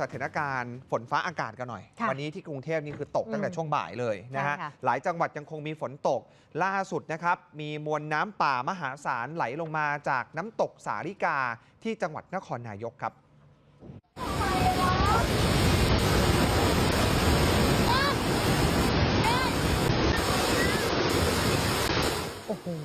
สถานการณ์ฝนฟ้าอากาศกันหน่อย ค่ะวันนี้ที่กรุงเทพนี่คือตกตั้งแต่อืมช่วงบ่ายเลยนะฮะใช่ค่ะ หลายจังหวัดยังคงมีฝนตกล่าสุดนะครับ มีมวลน้ำป่ามหาศาลไหลลงมาจากน้ำตกสาริกาที่จังหวัดนครนายกครับโอ้โห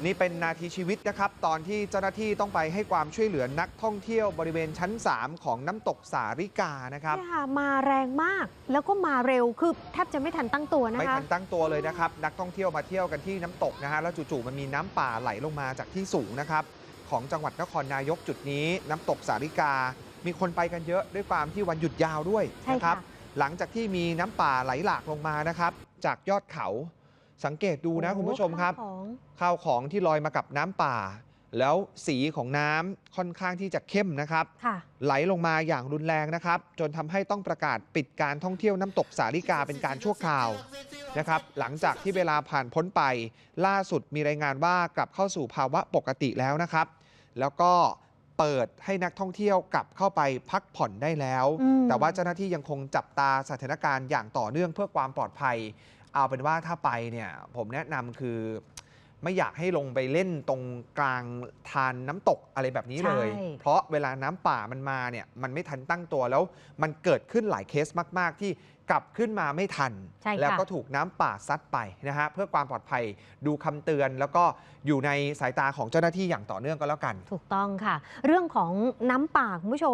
นี่เป็นนาทีชีวิตนะครับ ตอนที่เจ้าหน้าที่ต้องไปให้ความช่วยเหลือนักท่องเที่ยวบริเวณชั้น 3 ของน้ำตกสาริกานะครับเนี่ยค่ะมาแรงมากแล้วก็มาเร็วคือแทบจะไม่ทันตั้งตัวนะไม่คะทันตั้งตัวเลยนะครับ นักท่องเที่ยวมาเที่ยวกันที่น้ำตกนะฮะแล้วจู่ๆมันมีน้ำป่าไหลลงมาจากที่สูงนะครับ ของจังหวัดนครนายกจุดนี้ น้ำตกสาริกา มีคนไปกันเยอะด้วยความที่วันหยุดยาวด้วยใช่นะครัค่ะหลังจากที่มีน้ำป่าไหลหลากลงมานะครับ จากยอดเขา สังเกตดูนะโอ้คุณผู้ชมครับข้าวของข้าวของที่ลอยมากับน้ำป่า แล้วสีของน้ำค่อนข้างที่จะเข้มนะครับค่ะไหลลงมาอย่างรุนแรงนะครับ จนทำให้ต้องประกาศปิดการท่องเที่ยวน้ำตกสาริกาเป็นการชั่วคราวนะครับหลังจากที่เวลาผ่านพ้นไป ล่าสุดมีรายงานว่ากลับเข้าสู่ภาวะปกติแล้วนะครับ แล้วก็เปิดให้นักท่องเที่ยวกลับเข้าไปพักผ่อนได้แล้วอืมแต่ว่าเจ้าหน้าที่ยังคงจับตาสถานการณ์อย่างต่อเนื่องเพื่อความปลอดภัย เอาเป็นว่าถ้าไปเนี่ยผมแนะนำคือ ไม่อยากให้ลงไปเล่นตรงกลางทานน้ำตกอะไรแบบนี้เลย ใช่ เพราะเวลาน้ำป่ามันมาเนี่ยมันไม่ทันตั้งตัวแล้ว มันเกิดขึ้นหลายเคสมาก ๆ ที่กลับขึ้นมาไม่ทัน ใช่ค่ะ แล้วก็ถูกน้ำป่าซัดไปนะฮะเพื่อความปลอดภัยดูคำเตือน แล้วก็อยู่ในสายตาของเจ้าหน้าที่อย่างต่อเนื่องก็แล้วกัน ถูกต้องค่ะ เรื่องของน้ำป่าคุณผู้ชม